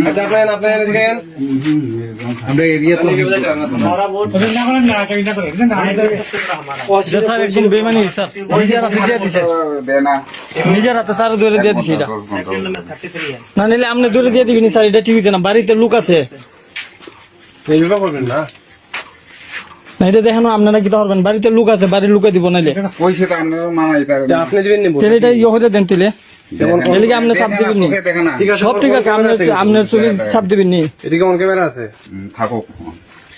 আচ্ছা আপনার আপনার এদিকে আন। আমরা এরিয়া তো স্যার একদম বেমানি স্যার নিজের হাতে দিয়ে দিছে দেনা নিজের হাতে স্যার দূরে দিয়ে দিছে এটা। না নিলে আপনি দূরে দিয়ে দিবেন স্যার এটা ঠিক হচ্ছে না বাড়িতে লোক আছে। করবেন না। না এটা দেখেন আপনারা কি পারবেন বাড়িতে লোক আছে বাড়ির লোকে দিব নাইলে। আপনি মানাই দিবেন নিব এটা ইয়ে হতে দেন তিলে সব ঠিক আছে আপনার চুরি চাপ দিবেন নি। এদিকে অন ক্যামেরা আছে? থাকুক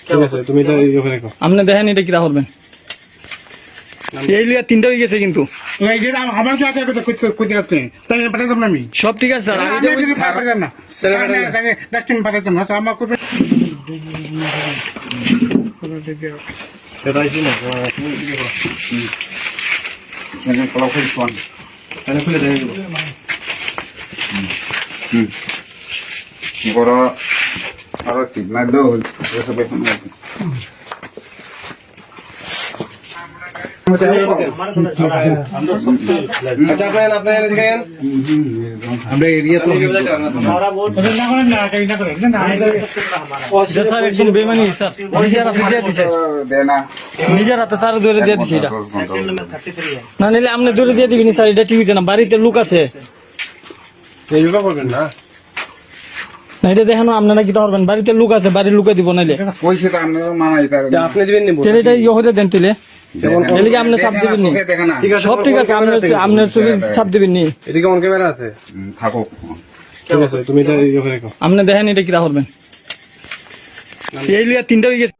ঠিক আছে তুমি এটা ইয়ে আপনি দেখেন এটা কিরা করবেন এই তিনটা হয়ে গেছে কিন্তু। সব ঠিক আছে স্যার। খোলা খুলি শোন তাহলে খুলে দেন বড় আরও ঠিক না দো এসব এখন আপনার আপনার এদিকে আন। আমরা এরিয়া তো স্যার একদম বেমানি স্যার নিজের হাতে দিয়ে দিছে নিজের হাতে স্যার দূরে দিয়ে দিছে এটা। না নিলে আপনি দূরে দিয়ে দিবেন স্যার এটা ঠিক হচ্ছে না বাড়িতে লোক আছে। এইভাবে করবেন না? না এটা দেখেন আপনারা কি পারবেন বাড়িতে লোক আছে বাড়ির লোকে দিব নাইলে। পয়সা তো আপনি মানাই তার আপনি দিবেন নিব তাহলে এটা ইয়ে হতে দেন তিলে এদিকে আপনি চাপ দিবেন নি? ঠিক আছে সব ঠিক আছে আপনার আপনার চুরি চাপ দিবেন নি। এদিকে অন ক্যামেরা আছে? হুম, ঠিক আছে তুমি এটা ইয়ে করে আপনি দেখেন এটা কিরা করবেন। এই লিয়া তিনটা হয়ে গেছে।